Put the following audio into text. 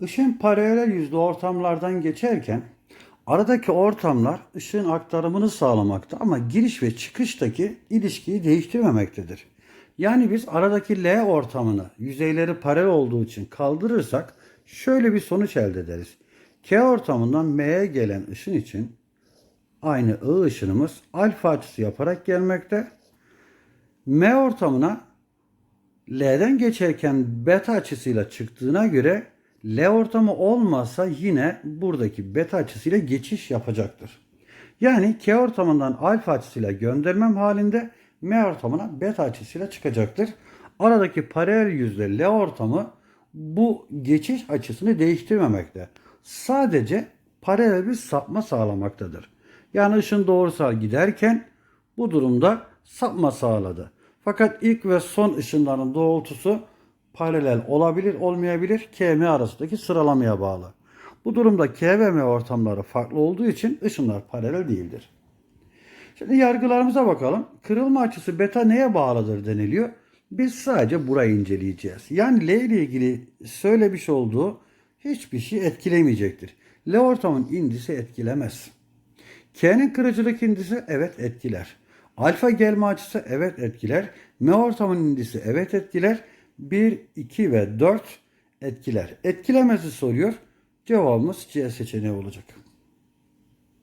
Işın paralel yüzlü ortamlardan geçerken aradaki ortamlar ışığın aktarımını sağlamakta ama giriş ve çıkıştaki ilişkiyi değiştirmemektedir. Yani biz aradaki L ortamını yüzeyleri paralel olduğu için kaldırırsak şöyle bir sonuç elde ederiz. K ortamından M'ye gelen ışın için aynı I ışınımız alfa açısı yaparak gelmekte. M ortamına L'den geçerken beta açısıyla çıktığına göre L ortamı olmasa yine buradaki beta açısıyla geçiş yapacaktır. Yani K ortamından alfa açısıyla göndermem halinde M ortamına beta açısıyla çıkacaktır. Aradaki paralel yüzle L ortamı bu geçiş açısını değiştirmemekte. Sadece paralel bir sapma sağlamaktadır. Yani ışın doğrusal giderken bu durumda sapma sağladı. Fakat ilk ve son ışınların doğrultusu paralel olabilir olmayabilir KM arasındaki sıralamaya bağlı. Bu durumda K ve M ortamları farklı olduğu için ışınlar paralel değildir. Şimdi yargılarımıza bakalım. Kırılma açısı beta neye bağlıdır deniliyor. Biz sadece burayı inceleyeceğiz. Yani L ile ilgili söylemiş olduğu hiçbir şey etkilemeyecektir. L ortamın indisi etkilemez. K'nin kırıcılık indisi evet etkiler. Alfa gelme açısı evet etkiler. M ortamın indisi evet etkiler. 1, 2 ve 4 etkiler. Etkilemezi soruyor. Cevabımız C seçeneği olacak.